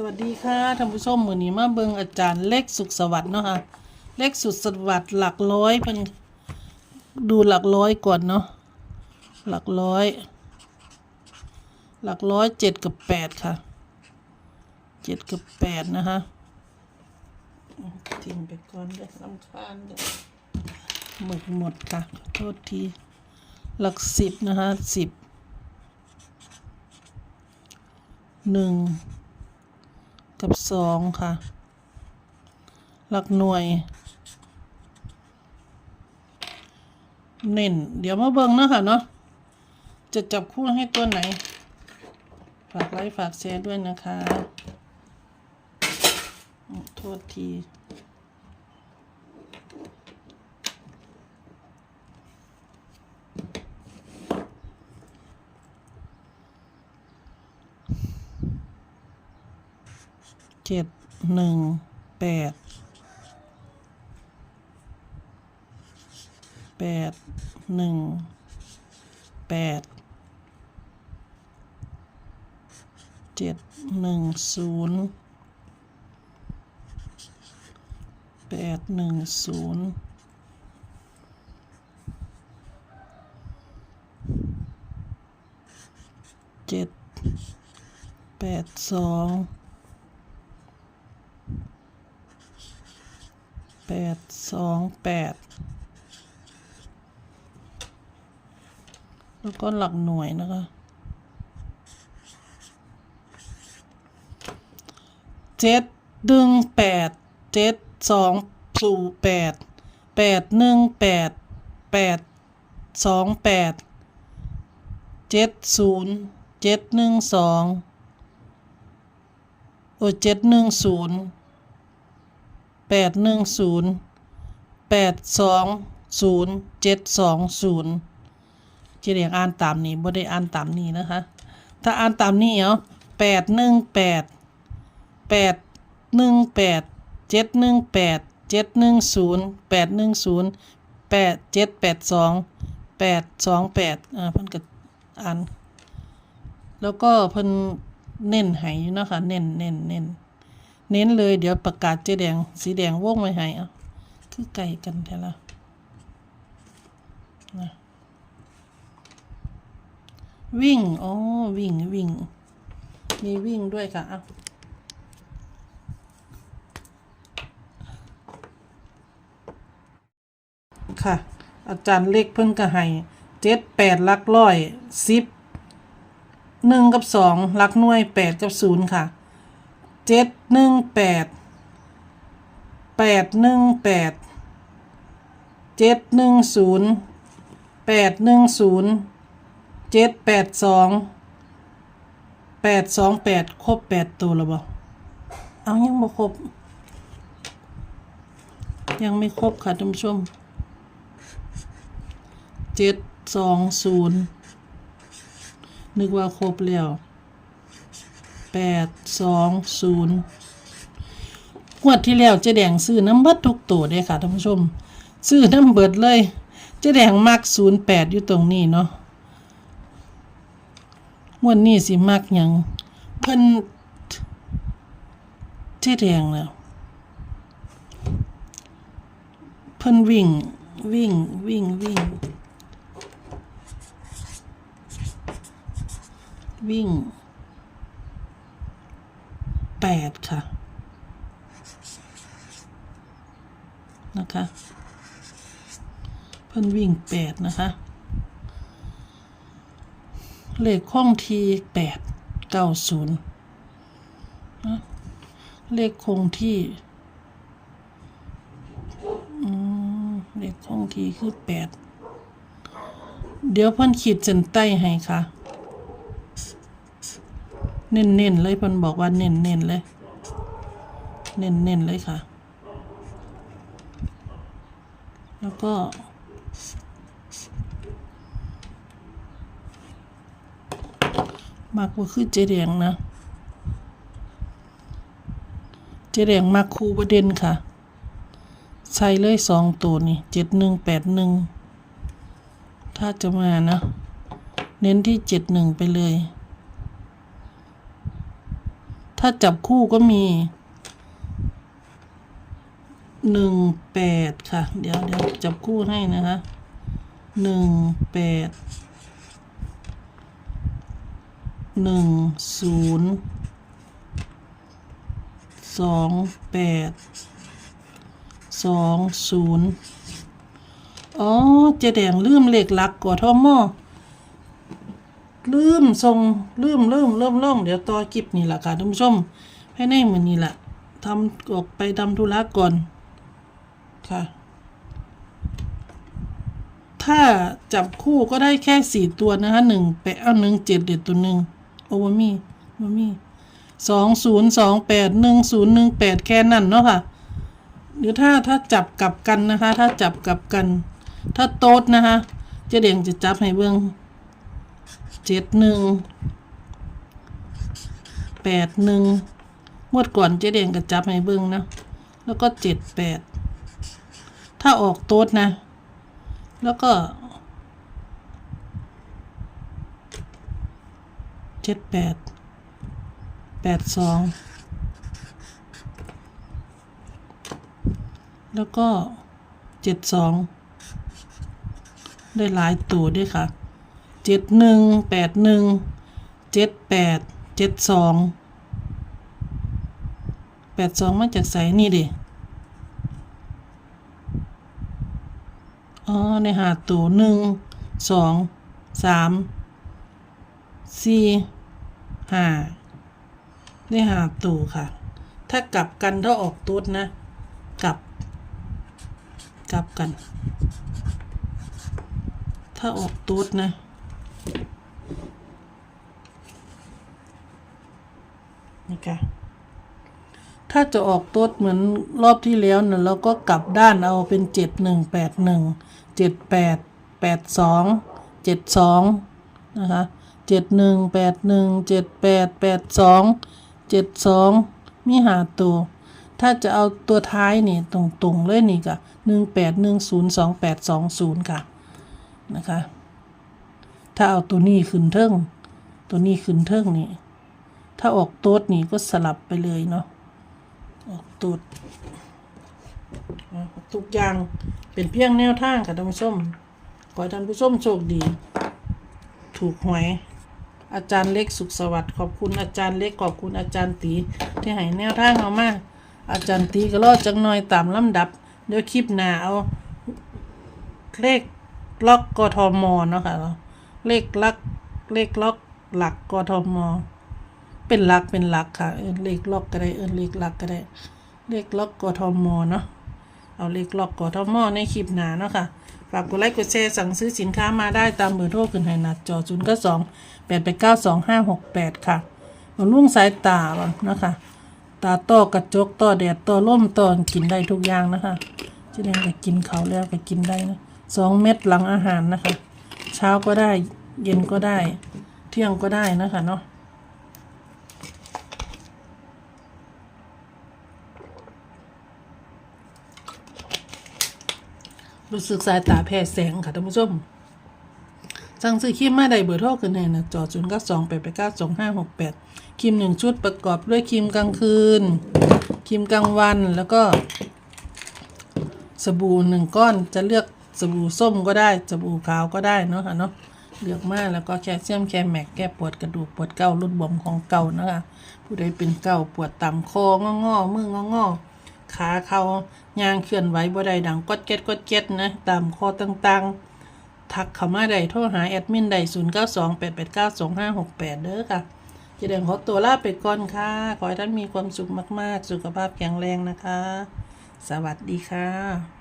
สวัสดีค่ะท่านผู้ชมมือนี้มาเบิงอาจารย์เลขสุขสวัสดิ์เนาะค่ะเลขสุขสวัสดิ์หลักร้อยเพิ่นดูหลักร้อยก่อนเนาะหลักร้อย หลักร้อยเจ็ดกับแปดค่ะเจ็ดกับแปดนะคะทิ้งไปก่อนเลยลำคาญเลยหมึกหมดค่ะขอโทษทีหลักสิบนะคะสิบหนึ่ง กับสองค่ะ หลักหน่วย เน้น เดี๋ยวมาเบิ่งเนาะค่ะเนาะ จะจับคู่ให้ตัวไหน ฝากไลค์ฝากแชร์ด้วยนะคะ โทษที เจ็ดหนึ่งแปดแปดหนึ่งแปดเจ็ดหนึ่งศูนย์แปดหนึ่งศูนย์เจ็ดแปดสอง แปดสองแปดแล้วก็หลักหน่วยนะคะเจ็ดหนึ่งแปดเจ็ดสองศูนย์แปดแปดหนึ่งแปดแปดสองแปดเจ็ดศูนย์เจ็ดหนึ่งสองโอ้เจ็ดหนึ่งศูนย์ ดหนึ่งศูนย์แปดสองศูนย์เจ็ดสองศูนย์จะเรียกอ่านตามนี้บ่ได้อ่านตามนี้นะคะ ถ้าอ่านตามนี้เอาแปดหนึ่งแปดแปดหนึ่งแปดเจ็ดหนึ่งแปดเจ็ดหนึ่งศูนย์แปดหนึ่งศูนย์แปดเจ็ดแปดสองแปดสองแปดอ่าเพิ่นก็อ่านแล้วก็เพิ่นเน้นให้อยู่นะคะเน้นเน้นเน้น เน้นเลยเดี๋ยวประกาศเจ๊แดง สีแดงวงไว้ให้เอาคือไก่กันแท้ละนะวิ่งอ๋อวิ่งวิ่ง มีวิ่งด้วยค่ะเอาค่ะ อาจารย์เล็กเพิ่นก็ให้เจ็ดแปดลักร้อยสิบหนึ่งกับสองลักหน่วยแปดกับศูนย์ค่ะ เจ็ดหนึ่งแปดแปดหนึ่งแปดเจ็ดหนึ่งศูนย์แปดหนึ่งศูนย์เจ็ดแปดสองแปดสองแปดครบแปดตัวแล้วบ่เอายังบ่ครบ ยังไม่ครบค่ะท่านผู้ชมเจ็ดสองศูนย์นึกว่าครบแล้ว แปดสองศูนย์งวดที่แล้วเจ๊แดงซื้อน้ำเบิดทุกตัวเด้ค่ะท่านผู้ชม ซื้อน้ำเบิดเลยเจ๊แดงมักศูนย์แปดอยู่ตรงนี้เนาะงวดนี้สิมักยังเพิ่นเจ๊แดงแล้วเพิ่นวิ่งวิ่งวิ่งวิ่งวิ่ง แปดค่ะ นะคะ เพิ่นวิ่งแปดนะคะ เลขข้องทีแปดเก้าศูนย์เลขคงที่เลขคงที่คือแปดเดี๋ยวเพิ่นขีดเส้นใต้ให้ค่ะ เน้นๆเลยเพิ่นบอกว่าเน้นๆเลย เน้นๆเลยค่ะ แล้วก็มักว่าคือเจแดงนะ เจแดงมักคูประเด็นค่ะใส่เลยสองตัวนี่เจ็ดหนึ่งแปดหนึ่งถ้าจะมานะ เน้นที่เจ็ดหนึ่งไปเลย ถ้าจับคู่ก็มีหนึ่งแปดค่ะ เดี๋ยวเดี๋ยวจับคู่ให้นะคะหนึ่งแปดหนึ่งศูนย์สองแปดสองศูนย์อ๋อเจแดงลืมเลขหลักกว่าท่อหม้อ ลืมทรงลืมลืมเริ่มล่องเดี๋ยวต่อคลิปนี่แหละค่ะท่านผู้ชมให้ในมือนนี้แหละทำออกไปทำธุระก่อนค่ะ ถ้าจับคู่ก็ได้แค่สี่ตัวนะคะหนึ่งแปดเอาหนึ่งเจ็ดเด็ดตัวหนึ่งโอ้วมีวมีสองศูนย์สองแปดหนึ่งศูนย์หนึ่งแปดแค่นั้นเนาะค่ะหรือถ้าถ้าจับกลับกันนะคะ ถ้าจับกลับกัน ถ้าโต๊ดนะคะเจ๊เด่งจะจับให้เบิ่ง เจ็ดหนึ่งแปดหนึ่งงวดก่อนเจ๊เด่งก็จับให้เบิ่งนะ แล้วก็เจ็ดแปดถ้าออกโต๊ดนะ แล้วก็เจ็ดแปดแปดสองแล้วก็เจ็ดสองได้หลายตัวด้วยค่ะ เจ็ดหนึ่งแปดหนึ่งเจ็ดแปดเจ็ดสองแปดสองมาจากใสนี่ดิอ๋อ ในหาตัวหนึ่งสองสามสี่ห้าได้หาตัวค่ะ ถ้ากลับกันถ้าออกตุ๊ดนะ กลับ กลับกัน ถ้าออกตุ๊ดนะ นี่ค่ะถ้าจะออกต๊ดเหมือนรอบที่แล้วเนี่ยเราก็กลับด้านเอาเป็นเจ็ดหนึ่งแปดหนึ่งเจ็ดแปดแปดสองเจ็ดสองนะคะเจ็ดหนึ่งแปดหนึ่งเจ็ดแปดแปดสองเจ็ดสองมีหาตัว ถ้าจะเอาตัวท้ายนี่ตรงๆเลยนี่ก็หนึ่งแปดหนึ่งศูนย์สองแปดสองศูนย์ค่ะนะคะ ถ้าเอาตัวนี้ขึ้นเทิง ตัวนี้ขึ้นเทิงนี่ ถ้าออกโต๊ดนี่ก็สลับไปเลยเนาะ ออกตูดทุกอย่างเป็นเพียงแนวทางค่ะท่านผู้ชม ขอให้ท่านผู้ชมโชคดี ถูกหวย อาจารย์เล็กสุขสวัสดิ์ขอบคุณอาจารย์เล็กขอบคุณอาจารย์ตีที่ให้แนวทางเอามาอาจารย์ตีก็รอดจังหน่อยตามลำดับ เดี๋ยวคลิปหน้าเอาเลขล็อกกทมเนาะค่ะเเลขลัก เลขล็อกหลักกทม เป็นหลักเป็นหลักค่ะ เอิ้นเลขล็อกก็ได้ เอิ้นเลขหลักก็ได้ เลขล็อกกทมเนาะ เอาเลขล็อกกทมในคลิปหนาเนาะค่ะ ฝากกดไลค์กดแชร์สั่งซื้อสินค้ามาได้ตามเบอร์โทรขึ้นให้หน้าจอ0 9 2 8 8 9 2 5 6 8ค่ะบำรุงสายตาบ่นะคะ ตาต้อกระจกต้อแดดต้อล่มต้อกินได้ทุกอย่างนะคะจะได้ก็กินเขาแล้วก็กินได้นะสองเม็ดหลังอาหารนะคะ เช้าก็ได้ เย็นก็ได้ เที่ยงก็ได้นะคะเนาะรู้สึกสายตาแพ้แสงค่ะท่านผู้ชมสั่งซื้อครีมมาได้เบอร์โทรขึ้นให้นะจอศูนย์เก้าสองแปดแปดเก้าสองห้าหกแปดครีมหนึ่งชุดประกอบด้วยครีมกลางคืนครีมกลางวันแล้วก็ สบู่หนึ่งก้อนจะเลือก สบู่ส้มก็ได้สบู่ขาวก็ได้เนาะค่ะเนาะเลือกมาแล้วก็แคลเซียมแคลแมกแก้ปวดกระดูกปวดเก่าลดบวมของเก่านะคะผู้ใดเป็นเก่าปวดต่ำคององอมืององอขาเขายางเคลื่อนไหวบ่ได้ดังกดเก็ดกดเก็ดนะตามคอต่างๆ ทักเข้ามาได้โทรหาแอดมินได้0 9 2 8 8 9 2 5 6 8เก้าสองห้าหกแปดเด้อค่ะจะเดินขอตัวลาไปก่อนค่ะ ขอให้ท่านมีความสุขมากๆ สุขภาพแข็งแรงนะคะ สวัสดีค่ะ